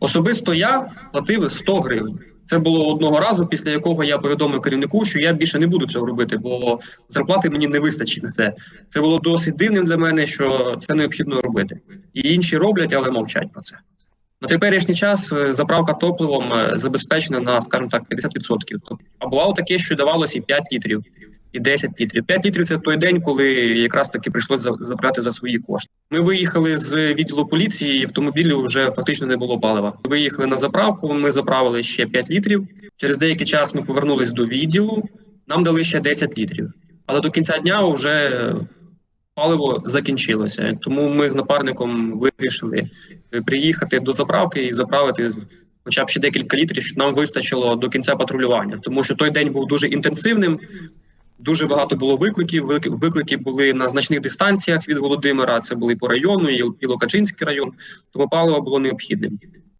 Особисто я платив 100 гривень. Це було одного разу, після якого я повідомив керівнику, що я більше не буду цього робити, бо зарплати мені не вистачить на це. Це було досить дивним для мене, що це необхідно робити. І інші роблять, але мовчать про це. На теперішній час е, заправка топливом е, забезпечена на, скажімо так, 50%. Тобто, А бувало таке, що давалося і 5 літрів, і 10 літрів. 5 літрів це той день, коли якраз таки прийшлося за- забрати за свої кошти. Ми виїхали з відділу поліції, і автомобілю вже фактично не було палива. Виїхали на заправку. Ми заправили ще 5 літрів. Через деякий час ми повернулись до відділу. Нам дали ще 10 літрів. Але до кінця дня вже паливо закінчилося. Тому ми з напарником вирішили приїхати до заправки і заправити хоча б ще декілька літрів, щоб нам вистачило до кінця патрулювання. Тому що той день був дуже інтенсивним. Дуже багато було викликів. Виклики- були на значних дистанціях від Володимира. Це були по району, і Локачинський район. Тому паливо було необхідним.